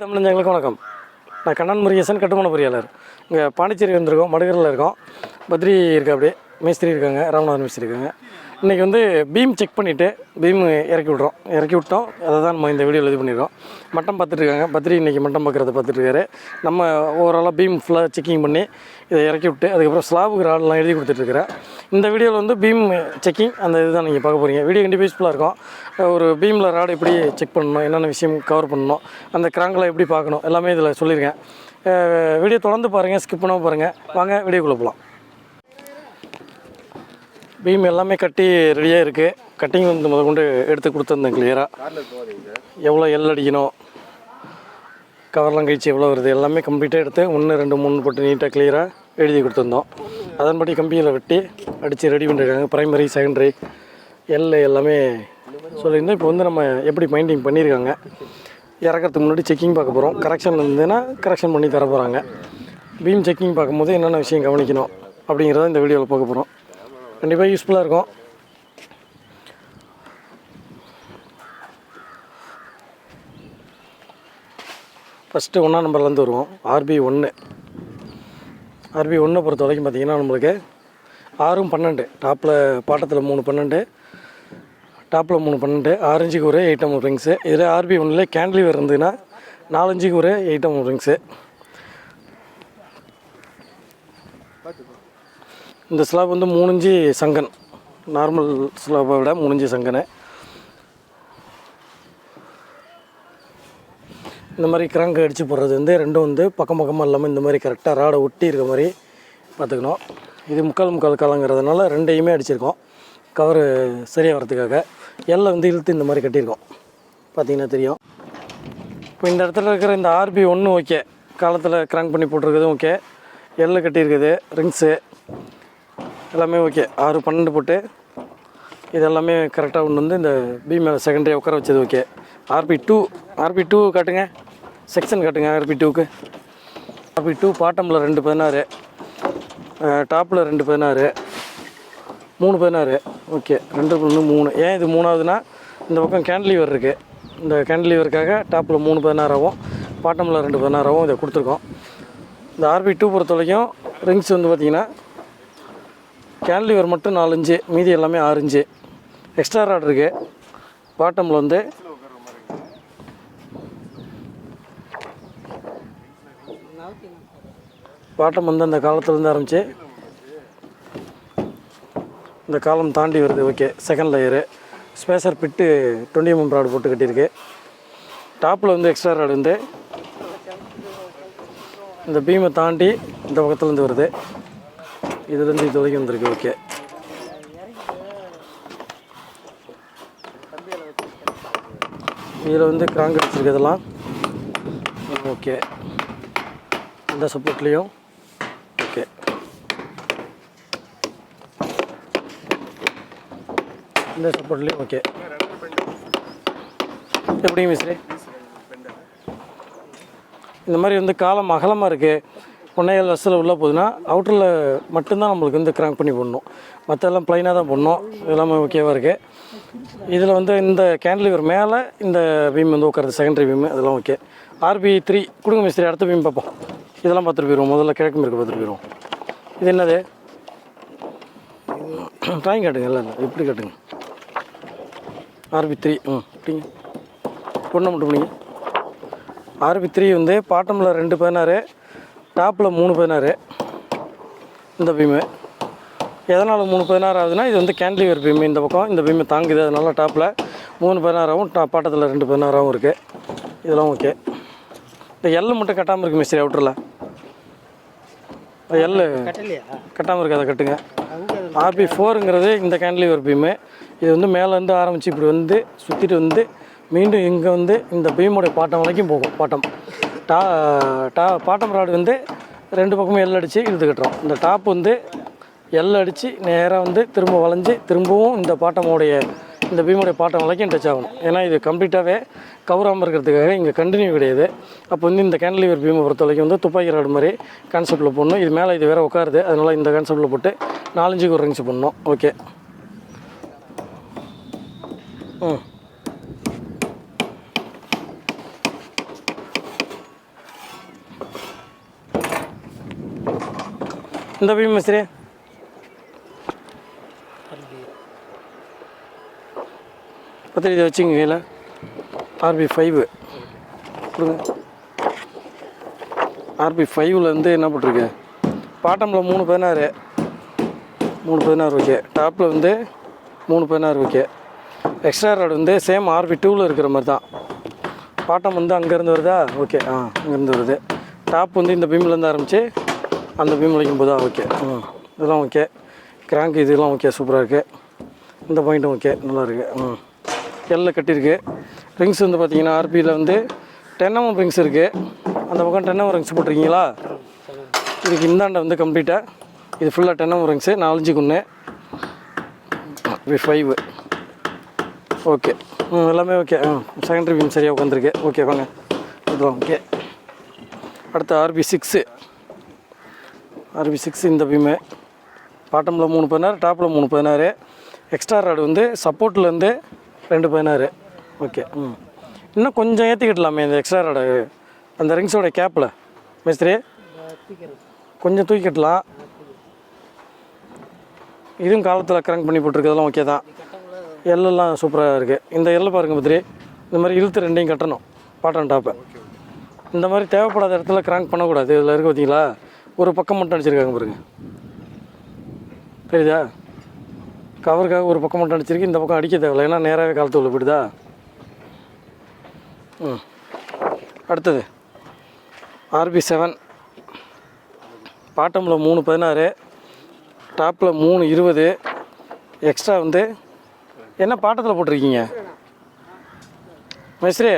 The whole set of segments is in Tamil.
தமிழஞ்சங்களுக்கு வணக்கம். நான் கண்ணன் முருகேசன் கட்டுமான பொறியாளர். இங்கே பாண்டிச்சேரி வந்திருக்கோம் மடுகரில் இருக்கோம். பத்ரி இருக்கா அப்படியே மேஸ்திரி இருக்காங்க ராமநாதன் மேஸ்திரி இருக்காங்க. இன்றைக்கி வந்து பீம் செக் பண்ணிவிட்டு பீம் இறக்கி விட்றோம். இறக்கி விட்டோம். அதை தான் நம்ம இந்த வீடியோவில் இது பண்ணிடுறோம். மட்டம் பார்த்துட்ருக்காங்க பத்திரி இன்றைக்கி மட்டம் பார்க்குறத பார்த்துட்ருக்காரு நம்ம ஓவராலாக பீம் ஃபுல்லாக செக்கிங் பண்ணி இதை இறக்கி விட்டு அதுக்கப்புறம் ஸ்லாபுக்கு ராடெலாம் எழுதி கொடுத்துட்ருக்கிறேன் இந்த வீடியோவில் வந்து பீம் செக்கிங் அந்த இதுதான் நீங்கள் பார்க்க போகிறீங்க வீடியோ கண்டிப்பாக யூஸ்ஃபுல்லாக இருக்கும். ஒரு பீமில் ராடு எப்படி செக் பண்ணணும் என்னென்ன விஷயம் கவர் பண்ணணும் அந்த கிராங்கில் எப்படி பார்க்கணும் எல்லாமே இதில் சொல்லியிருக்கேன். வீடியோ தொடர்ந்து பாருங்கள் ஸ்கிப் பண்ணாமல் பாருங்கள் வாங்க வீடியோக்குள்ளே போகலாம் பீம் எல்லாமே கட்டி ரெடியாக இருக்குது கட்டிங் வந்து முத கொண்டு எடுத்து கொடுத்துருந்தேன் கிளியராக எவ்வளோ எல் அடிக்கணும்? கவர்லாம் கழிச்சு எவ்வளோ வருது? எல்லாமே கம்ப்ளீட்டாக எடுத்து ஒன்று ரெண்டு மூணு போட்டு நீட்டாக கிளியராக எழுதி கொடுத்துருந்தோம். அதன்படி கம்பியில் வெட்டி அடித்து ரெடி பண்ணியிருக்காங்க ப்ரைமரி செகண்டரி எல் எல்லாமே சொல்லியிருந்தோம் இப்போ வந்து நம்ம எப்படி மைண்டிங் பண்ணியிருக்காங்க இறக்கறதுக்கு முன்னாடி செக்கிங் பார்க்க போகிறோம் கரெக்ஷன் இருந்ததுன்னா கரெக்ஷன் பண்ணி தர போகிறாங்க பீம் செக்கிங் பார்க்கும்போது என்னென்ன விஷயம் கவனிக்கணும் அப்படிங்கிறத இந்த வீடியோவில் பார்க்க போகிறோம் கண்டிப்பாக யூஸ்ஃபுல்லாக இருக்கும். ஃபஸ்ட்டு ஒன்றா நம்பர்லேருந்து வருவோம். ஆர்பி ஒன்று ஆர்பி ஒன்றை பொறுத்த வரைக்கும் பார்த்தீங்கன்னா நம்மளுக்கு ஆறும் பன்னெண்டு. டாப்பில் பாட்டத்தில் மூணு பன்னெண்டு. டாப்பில் மூணு பன்னெண்டு. ஆரஞ்சுக்கு ஒரு எயிட் எம் ரிங்ஸு இதில் ஆர்பி ஒன்றில் கேண்ட்லிவர் இருந்ததுன்னா நாலஞ்சுக்கு ஒரு எயிட் எம் ரிங்ஸு இந்த ஸ்லாப் வந்து மூணுஞ்சி சங்கன். நார்மல் ஸ்லாப்பை விட மூணுஞ்சி சங்கனு. இந்த மாதிரி கிராங்க் அடித்து போடுறது வந்து ரெண்டும் வந்து பக்கம் பக்கமாக இல்லாமல் இந்த மாதிரி கரெக்டாக ராடை ஒட்டி இருக்க மாதிரி பார்த்துக்கணும். இது முக்கால் முக்கால் காலங்கிறதுனால ரெண்டையுமே அடிச்சிருக்கோம். கவர் சரியாக வரதுக்காக எல்லாம் வந்து இழுத்து இந்த மாதிரி கட்டியிருக்கோம். பார்த்தீங்கன்னா தெரியும். இப்போ இந்த இடத்துல இருக்கிற இந்த ஆர்பி ஒன்று ஓகே காலத்தில் கிராங்க் பண்ணி போட்டிருக்கிறதும் ஓகே எல்லை கட்டியிருக்குது ரிங்ஸு எல்லாமே ஓகே. ஆறு பன்னெண்டு போட்டு இது எல்லாமே கரெக்டாக ஒன்று வந்து இந்த பி மேலே செகண்டரி உட்கார வச்சது okay. RB two RB two காட்டுங்க. செக்ஷன் காட்டுங்க ஆர்பி டூக்கு ஆர்பி டூ பாட்டமில் ரெண்டு பதினாறு. டாப்பில் ரெண்டு பதினாறு. மூணு பதினாறு. ஓகே. ரெண்டு ஒன்று மூணு ஏன் இது மூணாவதுன்னா இந்த பக்கம் கேண்ட்லீவர் இருக்குது இந்த கேண்ட்லீவருக்காக டாப்பில் மூணு பதினாறாகவும் பாட்டமில் ரெண்டு பதினாறாவும் இதை கொடுத்துருக்கோம். இந்த ஆர்பி டூ பொறுத்த வரைக்கும் ரிங்ஸ் வந்து பார்த்திங்கன்னா கேன்லிவர் மட்டும் நாலஞ்சு மீதி எல்லாமே ஆறுஞ்சு எக்ஸ்ட்ரா ராட் இருக்கு. பாட்டமில் வந்து பாட்டம் வந்து அந்த காலத்துலேருந்து ஆரம்பித்து இந்த காலம் தாண்டி வருது. Okay second layer spacer bit twenty MM rod போட்டு கட்டியிருக்கு. டாப்பில் வந்து எக்ஸ்ட்ரா ராடு வந்து இந்த பீமை தாண்டி இந்த பக்கத்துலேருந்து வருது. இதுலேருந்து இது வரைக்கும் வந்திருக்கு ஓகே இதில் வந்து கிராங்க் அடிச்சிருக்கிறதெல்லாம் ஓகே இந்த சப்போர்ட்லேயும் ஓகே இந்த சப்போர்ட்லேயும் ஓகே எப்படிங்க மிஸ்ரே இந்த மாதிரி வந்து காலம் அகலமாக இருக்குது பொன்னையல் வசதியில் உள்ளே போகுதுன்னா அவுட்டரில் மட்டும்தான் நம்மளுக்கு வந்து கிராங்க் பண்ணி போடணும். மற்றெல்லாம் ப்ளைனாக தான் போடணும். இதெல்லாமே ஓகேவாக இருக்குது இதில் வந்து இந்த கேண்டிலிவர் மேலே இந்த பீம் வந்து உட்காருது செகண்டரி பீம் அதெல்லாம் ஓகே ஆர்பி த்ரீ கொடுங்க மிஸ்திரி அடுத்த பீம் பார்ப்போம். இதெல்லாம் பார்த்துட்டு போயிடுவோம். முதல்ல கிழக்கு மேற்கு பார்த்துட்டு போயிடுவோம். இது என்னது? ட்ராயிங் காட்டுங்க இல்லை இல்லை. இப்படி காட்டுங்க? ஆர்பி த்ரீ ம் அப்படிங்க பொண்ணை மட்டும் பண்ணிங்க ஆர்பி த்ரீ வந்து பாட்டமில் ரெண்டு பதினாறு டாப்பில் மூணு பதினாறு. இந்த பீமு. எதனால் மூணு பதினாறு ஆகுதுன்னா இது வந்து கேண்டிலிவர் பீமு. இந்த பக்கம் இந்த பீமு தாங்குது அதனால டாப்பில் மூணு பதினாறாவும் டா பாட்டத்தில் ரெண்டு பதினாறாவும் இருக்குது இதெல்லாம் ஓகே இந்த எல் மட்டும் கட்டாமல் இருக்குது மிஸ்திரி அவுட்டரில் எல் கட்டாமல் இருக்குது அதை கட்டுங்க ஆர்பி ஃபோருங்கிறது இந்த கேண்டிலிவர் பீமு. இது வந்து மேலேருந்து ஆரம்பித்து இப்படி வந்து சுற்றிட்டு வந்து மீண்டும் இங்கே வந்து இந்த பீமோடைய பாட்டம் வரைக்கும் போகும் பாட்டம். டா டா பாட்டம் ராடு வந்து ரெண்டு பக்கமும் எல் அடித்து இழுத்து கட்டுறோம். இந்த டாப் வந்து எல் அடித்து நேராக வந்து திரும்ப வளைஞ்சு திரும்பவும் இந்த பாட்டமோடைய இந்த பீமுடைய பாட்டம் வரைக்கும் டச் ஆகணும். ஏன்னா இது கம்ப்ளீட்டாகவே கவராமல் இருக்கிறதுக்காக இங்கே கண்டினியூ கிடையாது. அப்போ வந்து இந்த கேண்டிலிவர் பீமை பொறுத்த வரைக்கும் வந்து துப்பாக்கி ராடு மாதிரி கான்செப்ட்டில் போடணும். இது மேலே இது வேறு உட்காருது. அதனால் இந்த கான்செப்டில் போட்டு நாலஞ்சுக்கு ஒரு ரிங்ஸ் பண்ணணும். ஓகே ம். இந்த பீம் மிஸ்ரே. பத்திரி இதை வச்சுங்க கையில். ஆர்பி ஃபைவு கொடுங்க. ஆர்பி ஃபைவ்லேருந்து என்ன போட்டிருக்கு? பாட்டமில் மூணு பதினாறு. மூணு பதினாறு ஓகே டாப்பில் வந்து மூணு பதினாறு ஓகே எக்ஸ்ட்ரா ராட் வந்து சேம் ஆர்பி டூவில் இருக்கிற மாதிரி தான். பாட்டம் வந்து அங்கேருந்து வருதா? ஓகே ஆ அங்கேருந்து வருது. டாப் வந்து இந்த பீம்லேருந்து ஆரம்பித்து அந்த பீம் வரைக்கும் போதா ஓகே ம் இதெல்லாம் ஓகே கிராங்க் இதெல்லாம் ஓகே சூப்பராக இருக்குது இந்த பாயிண்ட்டும் ஓகே நல்லா இருக்கு. ம் எல்ல கட்டியிருக்கு. ரிங்ஸ் வந்து பார்த்தீங்கன்னா ஆர்பியில் வந்து டென்னமம் ரிங்ஸ் இருக்குது அந்த பக்கம் டென்னமம் ரிங்ஸ் போட்டிருக்கீங்களா? இதுக்கு இந்தாண்ட வந்து கம்ப்ளீட்டாக இது ஃபுல்லாக டென்னமம் ரிங்ஸு நாலஞ்சு குன்னு. ஃபைவ் ஓகே ம் எல்லாமே ஓகே செகண்டரி பீம் சரியாக உட்காந்துருக்கு ஓகே வாங்க. இதுதான் ஓகே அடுத்து ஆர்பி சிக்ஸு ஆர்பி சிக்ஸ் இந்த பீமு. பாட்டமில் மூணு பதினாறு டாப்பில் மூணு பதினாறு. எக்ஸ்ட்ரா ராடு வந்து சப்போர்ட்லேருந்து ரெண்டு பதினாறு. ஓகே ம். இன்னும் கொஞ்சம் ஏற்றிக்கிடலாமே இந்த எக்ஸ்ட்ரா ராடு அந்த ரிங்ஸோட கேப்பில் மேஸ்திரி? கொஞ்சம் தூக்கிடலாம் இதுவும் காலத்தில் கரண்ட் பண்ணி போட்டிருக்கிறதெல்லாம் ஓகே தான். எல்லாம் சூப்பராக இருக்குது இந்த எல்லை பாருங்கள் மிஸ்திரி. இந்த மாதிரி இழுத்து ரெண்டையும் கட்டணும். பாட்டன் டாப்பை இந்த மாதிரி தேவைப்படாத இடத்துல கிராங்க் பண்ணக்கூடாது. இதில் இருக்க பார்த்தீங்களா ஒரு பக்கம் மட்டும் அடிச்சிருக்காங்க பாருங்க. தெரியுதா கவருக்காக ஒரு பக்கம் மட்டும் அடிச்சிருக்கு இந்த பக்கம் அடிக்க தேவையில்ல. ஏன்னா நேராகவே காலத்து உள்ள போயிடுதா? ம். அடுத்தது ஆர்பி செவன். பாட்டமில் மூணு பதினாறு டாப்பில் மூணு இருபது எக்ஸ்ட்ரா வந்து என்ன பாட்டத்தில் போட்டிருக்கீங்க? மிஸ்ரே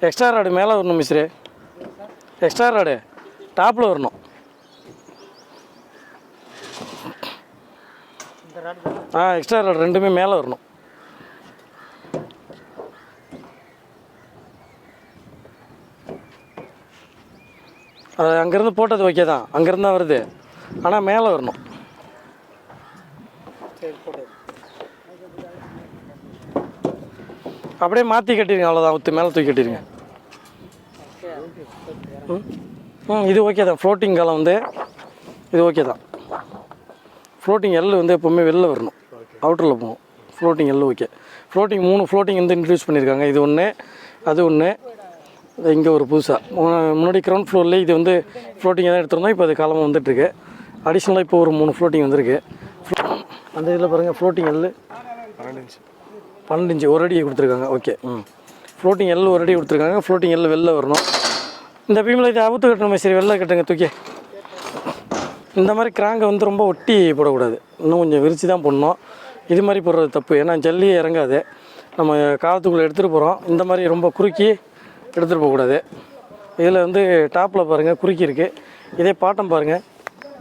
எக்ஸ்ட்ரா ராடு மேலே வரணும் மிஸ்ரே. எக்ஸ்ட்ரா ராடு டாப்பில் வரணும். ஆ எக்ஸ்ட்ரா ராடு ரெண்டுமே மேலே வரணும். அது அங்கேருந்து போட்டது ஓகே தான். அங்கேருந்து தான் வருது. ஆனால் மேலே வரணும். அப்படியே மாற்றி கட்டிடுங்க அவ்வளோதான் ஊற்று மேலே தூக்கி கட்டிடுங்க ம் ம் இது ஓகே தான். ஃப்ளோட்டிங் காலம் வந்து இது ஓகே தான். ஃப்ளோட்டிங் எல் வந்து எப்போவுமே வெளில வரணும். அவுட்டரில் போகும். ஃப்ளோட்டிங் எல் ஓகே ஃப்ளோட்டிங் மூணு ஃப்ளோட்டிங் வந்து இன்ட்ரடியூஸ் பண்ணியிருக்காங்க இது ஒன்று அது ஒன்று இங்கே ஒரு புதுசாக முன்னாடி கிரவுண்ட் ஃப்ளோர்லேயே இது வந்து ஃப்ளோட்டிங் தான் எடுத்திருந்தோம். இப்போ அது காலமாக வந்துட்டுருக்கு. அடிஷ்னலாக இப்போ ஒரு மூணு ஃப்ளோட்டிங் வந்திருக்கு. அந்த இதில் பாருங்கள் ஃப்ளோட்டிங் எல் பன்னெண்டு இன்ச்சு ஒரு அடி கொடுத்துருக்காங்க. ஓகே ம். ஃப்ளோட்டிங் எல் ஒரு அடி கொடுத்துருக்காங்க. ஃப்ளோட்டிங் எல் வெளில வரணும். இந்த பீமில் இதை அவுத்து கட்டணுமே. சரி வெளில கட்டுங்க. தூக்கி. இந்த மாதிரி கிராங்கை வந்து ரொம்ப ஒட்டி போடக்கூடாது. இன்னும் கொஞ்சம் விரித்து தான் போடணும். இது மாதிரி போடுறது தப்பு. ஏன்னா ஜல்லி இறங்காது. நம்ம காலத்துக்குள்ளே எடுத்துகிட்டு போகிறோம் இந்த மாதிரி ரொம்ப குறுக்கி எடுத்துகிட்டு போகக்கூடாது. இதில் வந்து டாப்பில் பாருங்கள் குறுக்கி இருக்குது இதே பாட்டம் பாருங்கள்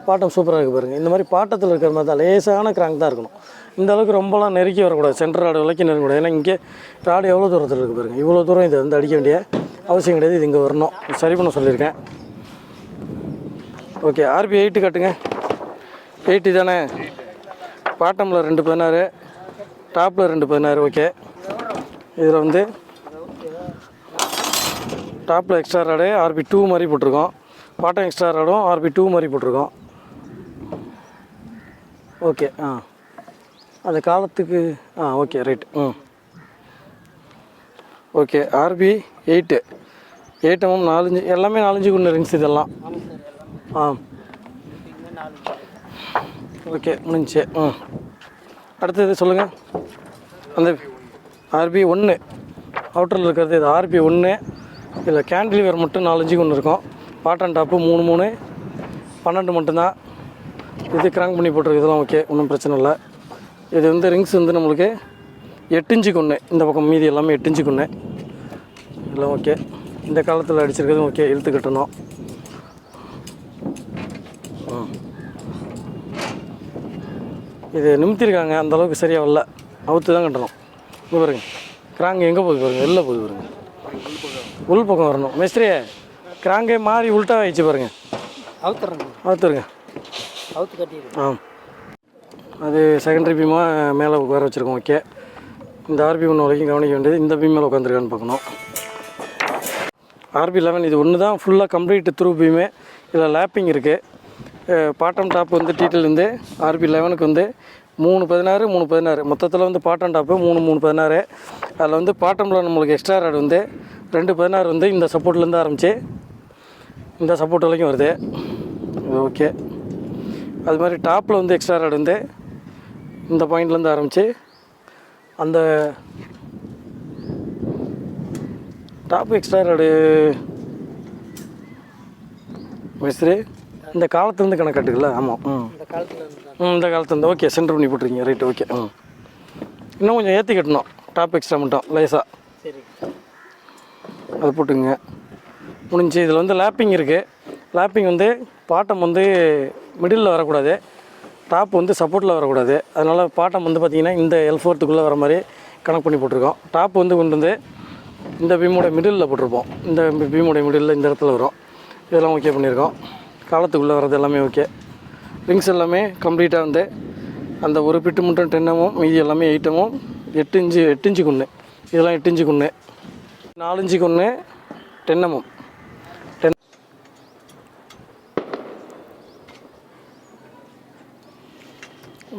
பாட்டம் சூப்பராக இருக்குது பாருங்கள் இந்த மாதிரி பாட்டத்தில் இருக்கிற மாதிரி தான். லேசான கிராங்க் தான் இருக்கணும். இந்த அளவுக்கு ரொம்பலாம் நெருக்கி வரக்கூடாது. சென்டர் ராடு வரைக்கும் நெருக்கக்கூடாது ஏன்னா இங்கே ராடு எவ்வளோ தூரத்தில் இருக்குது பாருங்கள் இவ்வளோ தூரம் இதை வந்து அடிக்க வேண்டிய அவசியம் கிடையாது. இது இங்கே வரணும். சரி பண்ண சொல்லியிருக்கேன். ஓகே ஆர்பி எயிட்டு கட்டுங்க. எயிட்டு தானே? பாட்டமில் ரெண்டு பதினாறு டாப்பில் ரெண்டு பதினாறு ஓகே. இதில் வந்து டாப்பில் எக்ஸ்ட்ரா ராடு ஆர்பி டூ மாதிரி போட்டிருக்கோம். பாட்டம் எக்ஸ்ட்ரா ராடும் ஆர்பி டூ மாதிரி போட்டிருக்கோம். ஓகே ஆ. அந்த காலத்துக்கு ஆ ஓகே ரைட் ம். ஓகே ஆர்பி எயிட்டு எயிட்டமும் நாலஞ்சு எல்லாமே நாலஞ்சு குண்டு ரிங்ஸ் இதெல்லாம். ஆ. ஓகே முடிஞ்சுச்சு. ம் அடுத்தது சொல்லுங்கள் அந்த ஆர்பி ஒன்று அவுட்டரில் இருக்கிறது இது ஆர்பி ஒன்று இதில் கேண்டிலிவர் மட்டும் நாலஞ்சு ஒன்று இருக்கும். பாட்டன் டாப்பு மூணு மூணு. பன்னெண்டு மட்டும்தான். இது கிராங்க் பண்ணி போட்டிருக்கு. இதெல்லாம் ஓகே ஒன்றும் பிரச்சனை இல்லை. இது வந்து ரிங்ஸ் வந்து நம்மளுக்கு எட்டு இன்ச்சுக்கு ஒன்று இந்த பக்கம் மீதி எல்லாமே எட்டு இன்ச்சுக்கு ஒன்று எல்லாம் ஓகே இந்த காலத்தில் அடிச்சிருக்கிறதும் ஓகே இழுத்து கட்டணும் இது நிமித்திருக்காங்க. அந்த அளவுக்கு சரியாக வரல. அவுத்து தான் கட்டணும். இங்கே பாருங்க. கிராங்கு எங்கே போகுது பாருங்க? வெளில போகுது பாருங்க. உள் பக்கம் வரணும். மேஸ்திரியே கிராங்கே மாறி உள்ட்டா ஆயிடுச்சு பாருங்க. அவுத்துறேங்க. அவுத்துருங்க. அவுத்து கட்டிடுங்க. ஆ அது செகண்டரி பீமாக மேலே உட்கார வச்சுருக்கோம். ஓகே. இந்த ஆர்பி ஒன்று வரைக்கும் கவனிக்க வேண்டியது இந்த பீம் மேலே உட்காந்துருக்கான்னு பார்க்கணும். ஆர்பி லெவன் இது ஒன்று தான் ஃபுல்லாக கம்ப்ளீட் த்ரூ பீமு இதில் லேப்பிங் இருக்குது பாட்டம் டாப் வந்து டீட்டெயிலேருந்து ஆர்பி லெவனுக்கு வந்து மூணு பதினாறு மூணு பதினாறு. மொத்தத்தில் வந்து பாட்டம் டாப்பு மூணு மூணு பதினாறு. அதில் வந்து பாட்டமில் நம்மளுக்கு எக்ஸ்ட்ரா ராடு வந்து ரெண்டு பதினாறு வந்து இந்த சப்போர்ட்லேருந்து ஆரம்பித்து இந்த சப்போர்ட் வரைக்கும் வருது. ஓகே. அது மாதிரி டாப்பில் வந்து எக்ஸ்ட்ரா ராடு வந்து இந்த பாயிண்ட்லேருந்து ஆரம்பித்து அந்த டாப் எக்ஸ்ட்ரா ராடு மிஸ்திரி இந்த காலத்துலேருந்து கணக்காட்டுக்குல்ல ஆமாம் ம். ம் இந்த காலத்துலேருந்து. ஓகே சென்டர் பண்ணி போட்டிருக்கீங்க. Right okay. ம். இன்னும் கொஞ்சம் ஏற்றி கட்டணும். டாப் எக்ஸ்ட்ரா மட்டும் லேசாக சரி. அது போட்டுங்க முடிஞ்சு இதில் வந்து லேப்பிங் இருக்குது லேப்பிங் வந்து பாட்டம் வந்து மிடில் வரக்கூடாது. டாப் வந்து சப்போர்ட்டில் வரக்கூடாது. அதனால் பாட்டம் வந்து பார்த்திங்கன்னா இந்த எல் ஃபோர்த்துக்குள்ளே வர மாதிரி கணக்கு பண்ணி போட்டிருக்கோம். டாப் வந்து கொண்டு வந்து இந்த பீமோட மிடில் போட்டிருப்போம். இந்த பீமோட மிடில் இந்த இடத்துல வரும். இதெல்லாம் ஓகே பண்ணியிருக்கோம். காலத்துக்குள்ளே வர்றது எல்லாமே ஓகே ரிங்ஸ் எல்லாமே கம்ப்ளீட்டாக வந்து அந்த ஒரு பிட்டு மட்டும் டென்னமும் மீதி எல்லாமே எயிட்டமும் எட்டு இன்ச்சு எட்டு இன்ச்சு கொன்று இதெல்லாம் எட்டு இன்ச்சு கொன்று நாலஞ்சுக்கு ஒன்று டென்னமும் டென்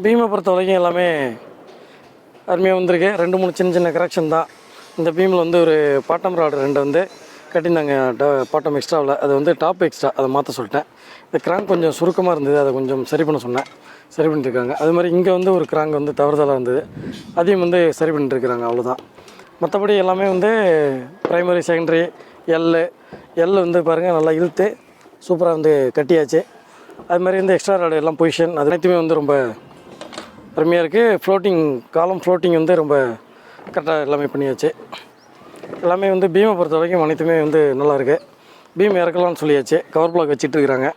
பீமை பொறுத்த வரைக்கும் எல்லாமே அருமையாக வந்திருக்கு. ரெண்டு மூணு சின்ன சின்ன கரெக்ஷன் தான். இந்த பீமில் வந்து ஒரு பாட்டம் ராடு ரெண்டு வந்து கட்டியிருந்தாங்க ட- பாட்டம் எக்ஸ்ட்ராவில் அது வந்து டாப் எக்ஸ்ட்ரா அதை மாற்ற சொல்லிட்டேன். இந்த கிராங்க் கொஞ்சம் சுருக்கமாக இருந்தது அதை கொஞ்சம் சரி பண்ண சொன்னேன். சரி பண்ணிட்டுருக்காங்க. அது மாதிரி இங்கே வந்து ஒரு கிராங்க் வந்து தவறுதலாக இருந்தது. அதையும் வந்து சரி பண்ணிட்டுருக்குறாங்க அவ்வளோதான் மற்றபடி எல்லாமே வந்து ப்ரைமரி செகண்டரி எல்லு எல் வந்து பாருங்கள் நல்லா இழுத்து சூப்பராக வந்து கட்டியாச்சு. அது மாதிரி வந்து எக்ஸ்ட்ரா ராடு எல்லாம் பொசிஷன் அது அனைத்துமே வந்து ரொம்ப அருமையாக இருக்குது ஃப்ளோட்டிங் காலம் ஃப்ளோட்டிங் வந்து ரொம்ப கரெக்டாக எல்லாமே பண்ணியாச்சு. எல்லாமே வந்து பீமை பொறுத்த வரைக்கும் அனைத்துமே வந்து நல்லாயிருக்கு. பீம் இறக்கலாம்னு சொல்லியாச்சு. கவர் பிளாக் வச்சுட்டு இருக்கிறாங்க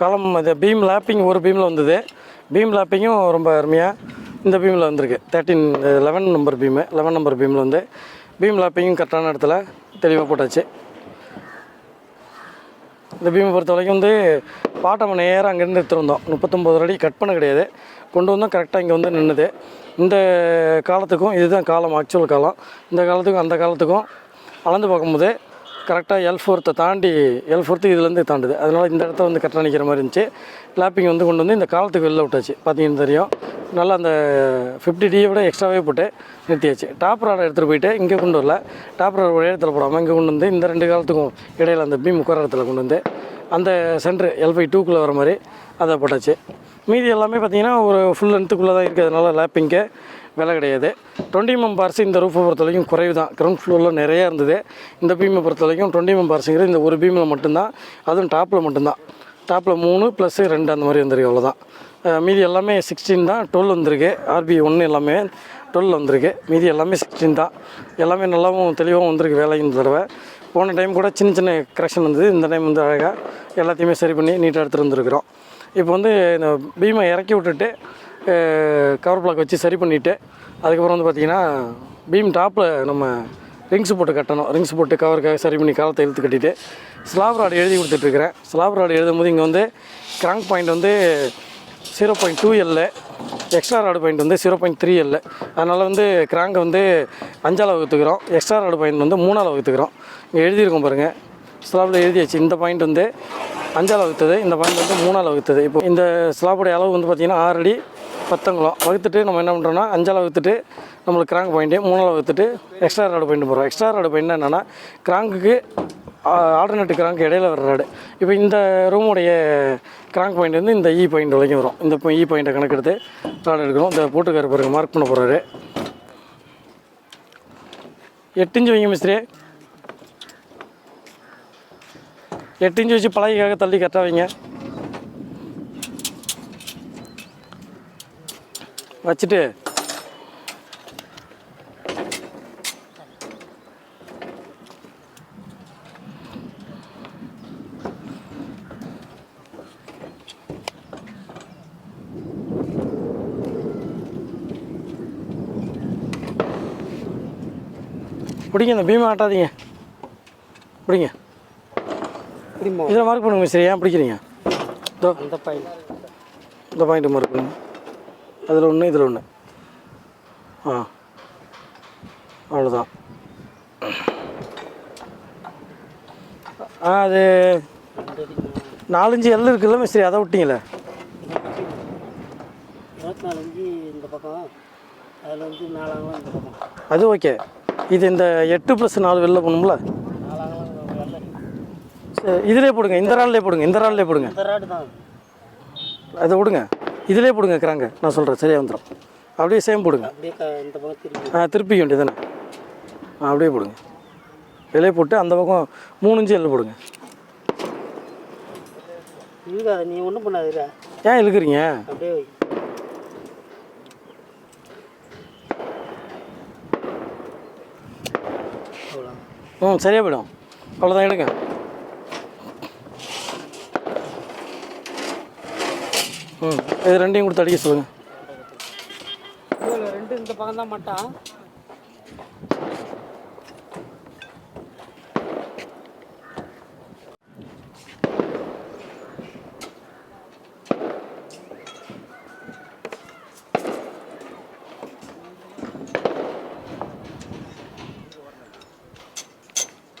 காலம் இது பீம் லேப்பிங் ஒரு பீமில் வந்தது. பீம் லேப்பிங்கும் ரொம்ப அருமையாக இந்த பீமில் வந்திருக்கு. Thirteen eleven number beam. Eleven number பீமில் வந்து பீம் லாப்பிங்கும் கரெக்டான இடத்துல தெளிவாக போட்டாச்சு. இந்த பீமை பொறுத்த வரைக்கும் வந்து பாட்டம் நேராக அங்கேருந்து எடுத்துருந்தோம் முப்பத்தொம்போது அடி கட் பண்ண கிடையாது. கொண்டு வந்தோம் கரெக்டாக இங்கே வந்து நின்றுது இந்த காலத்துக்கும் இதுதான் காலம் ஆக்சுவல் காலம். இந்த காலத்துக்கும் அந்த காலத்துக்கும் அளந்து பார்க்கும்போது கரெக்டாக எல் ஃபோர்த்தை தாண்டி எல் ஃபோர்த்து இதுலேருந்து தாண்டுது. அதனால் இந்த இடத்த வந்து கரெக்டாக நிற்கிற மாதிரி இருந்துச்சு. லாப்பிங் வந்து கொண்டு வந்து இந்த காலத்துக்கு வெளில விட்டாச்சு. பார்த்தீங்கன்னு தெரியும். நல்லா அந்த ஃபிஃப்டி டியை விட எக்ஸ்ட்ராவே போட்டு நிறுத்தியாச்சு. டாப் ராடை எடுத்துகிட்டு போயிட்டு இங்கே கொண்டு வரல. டாப் ராட் ஒரே இடத்துல போடாமல் இங்கே கொண்டு வந்து இந்த ரெண்டு காலத்துக்கும் இடையில அந்த பீம் உட்கார இடத்துல கொண்டு வந்து அந்த சென்ட்ரு எல்பை டூக்குள்ளே வர மாதிரி அதை போட்டாச்சு. மீதி எல்லாமே பார்த்தீங்கன்னா ஒரு ஃபுல் லென்த்துக்குள்ளே தான் இருக்கிறதுனால லேப்பிங்க்கு விலை கிடையாது. டுவெண்ட்டி mm மெம்பர்ஸ் இந்த ரூஃபை பொறுத்த வரைக்கும் குறைவு தான் கிரவுண்ட் ஃப்ளோரில் நிறையா இருந்தது. இந்த பீமை பொறுத்த வரைக்கும் டுவெண்ட்டி mm மெம்பர்ஸுங்கிறது இந்த ஒரு பீமில் மட்டும்தான். அதுவும் டாப்பில் மட்டும்தான். டாப்பில் மூணு ப்ளஸ் ரெண்டு அந்த மாதிரி வந்திருக்கு அவ்வளோதான் மீதி எல்லாமே சிக்ஸ்டீன் தான். டுவெல் வந்திருக்கு. ஆர்பி ஒன்று எல்லாமே டுவெல் வந்திருக்கு. மீதி எல்லாமே சிக்ஸ்டீன் தான். எல்லாமே நல்லாவும் தெளிவாகவும் வந்திருக்கு வேலை இந்த தடவை. போன டைம் கூட சின்ன சின்ன கரெக்ஷன் வந்தது. இந்த டைம் வந்து அழகாக எல்லாத்தையுமே சரி பண்ணி நீட்டாக எடுத்துகிட்டு வந்துருக்குறோம். இப்போ வந்து இந்த பீமை இறக்கி விட்டுட்டு கவர் பிளாக் வச்சு சரி பண்ணிவிட்டு அதுக்கப்புறம் வந்து பார்த்திங்கன்னா பீம் டாப்பில் நம்ம ரிங்ஸ் போட்டு கட்டணும். ரிங்ஸ் போட்டு கவருக்காக சரி பண்ணி காலத்தை இழுத்து கட்டிட்டு ஸ்லாப் ராடு எழுதி கொடுத்துட்ருக்கிறேன் ஸ்லாப் ராடு எழுதும்போது இங்கே வந்து கிராங்க் பாயிண்ட் வந்து zero point two L extra rod point வந்து ஜீரோ பாயிண்ட் த்ரீ எல்ல அதனால் வந்து கிராங்கை வந்து அஞ்சால் வகுத்துக்கிறோம் எக்ஸ்ட்ரா ராடு பாயிண்ட் வந்து மூணால் வகுத்துக்கிறோம் இங்கே எழுதியிருக்கோம் பாருங்கள் ஸ்லாப்பில் எழுதியாச்சு இந்த பாயிண்ட் வந்து அஞ்சால் வகுத்தது இந்த பாயிண்ட் வந்து மூணால் வகுத்தது இப்போ இந்த ஸ்லாப்புடைய அளவு வந்து பார்த்திங்கன்னா ஆறு அடி பத்தங்குளம். வகுத்துட்டு நம்ம என்ன பண்ணுறோம்னா அஞ்சால் வகுத்துட்டு நம்மளுக்கு கிராங்க் பாயிண்ட்டு மூணால் வகுத்துட்டு எக்ஸ்ட்ரா ராடு பாயிண்ட் போடுறோம். எக்ஸ்ட்ரா ராடு பாயிண்ட் என்னென்னா கிராங்குக்கு ஆல்டர்னேட் கிராங்க் இடையில வர ராடு இப்போ இந்த ரூமுடைய கிராங்க் பாயிண்ட் வந்து இந்த e இ பாயிண்ட் வரைக்கும் வரும். இந்த இ பாயிண்ட்டை e கணக்கெடுத்து ராடு எடுக்கணும். இந்த போட்டுக்கார பிறகு மார்க் பண்ண போகிறாரு எட்டு இஞ்சு வைங்க மிஸ்திரி எட்டு இஞ்சு வச்சு பழகிக்காக தள்ளி கரெக்டாக வைங்க வச்சுட்டு. பிடிங்க இந்த பீமை ஆட்டாதீங்க. பிடிங்க. இதில் மார்க் பண்ணுங்க மிஸ்திரி ஏன் பிடிக்கிறீங்க? இதோ. அந்த பையன் இந்த பாயிண்ட் மார்க் பண்ணுங்க. அதில் ஒன்று இதில் ஒன்று. ஆ. அவ்வளோதான். ஆ அது நாலஞ்சு எல் இருக்குல்ல மிஸ்திரி? அதை விட்டீங்களே? அது ஓகே. இது இந்த எட்டு ப்ளஸ் நாலு வெளில போகணும்ல? சரி இதிலே போடுங்க இந்த ரால்லே போடுங்க இந்த ரால்லே போடுங்க. அதை விடுங்க. இதிலே போடுங்க கிராங்க. நான் சொல்கிறேன் சரியாக வந்துடும் அப்படியே சேம் போடுங்க. திருப்பி ஆ திருப்பிக்க வேண்டியதானே ஆ அப்படியே போடுங்க. இதிலே போட்டு அந்த பக்கம் மூணு இன்ச்சு எள்ளு போடுங்க. நீ ஒன்றும் பண்ணாதுடா ஏன் இழுக்கிறீங்க? அப்படியே ம் சரியாக போயிடும். அவ்வளோதான் எடுங்க ம். இது ரெண்டையும் கொடுத்து அடிக்க சொல்லுங்கள் ரெண்டு இந்த பக்கம் தான் மாட்டான்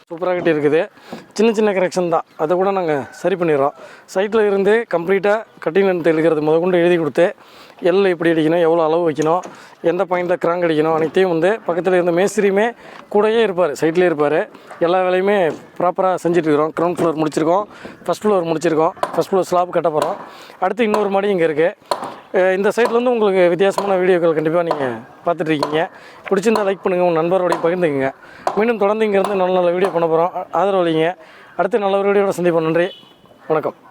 சூப்பராக கட்டி இருக்குது சின்ன சின்ன கரெக்ஷன் தான். அதை கூட நாங்கள் சரி பண்ணிடுறோம். சைட்டில் இருந்து கம்ப்ளீட்டாக கட்டிங் அண்ட் தெளிக்கிறது முத கொண்டு எழுதி கொடுத்து எல் எப்படி அடிக்கணும் எவ்வளோ அளவு வைக்கணும் எந்த பாயிண்டில் கிராங்க் அடிக்கணும் அனைத்தையும் வந்து பக்கத்தில் இருந்த மேஸ்திரியுமே கூடயே இருப்பார் சைட்லேயே இருப்பார். எல்லா வேலையுமே ப்ராப்பராக செஞ்சுட்ருக்கிறோம் இருக்கிறோம். ஃப்ளோர் முடிச்சிருக்கோம். ஃபஸ்ட் ஃப்ளோர் முடிச்சிருக்கோம். ஃபஸ்ட் ஃப்ளோர் ஸ்லாப் கட்ட போகிறோம் அடுத்து இன்னொரு மாடி இங்கே இருக்குது இந்த சைட்லேருந்து உங்களுக்கு வித்தியாசமான வீடியோக்கள் கண்டிப்பாக நீங்கள் பார்த்துட்ருக்கீங்க பிடிச்சிருந்தால் பிடிச்சிருந்தா லைக் பண்ணுங்கள் உங்கள் நண்பரோடையும் பகிர்ந்துக்குங்க. மீண்டும் தொடர்ந்து இங்கேருந்து நல்ல நல்ல வீடியோ பண்ண போகிறோம் ஆதரவு இல்லைங்க அடுத்து நல்ல ஒரு வீடியோட சந்திப்போம். நன்றி. வணக்கம்.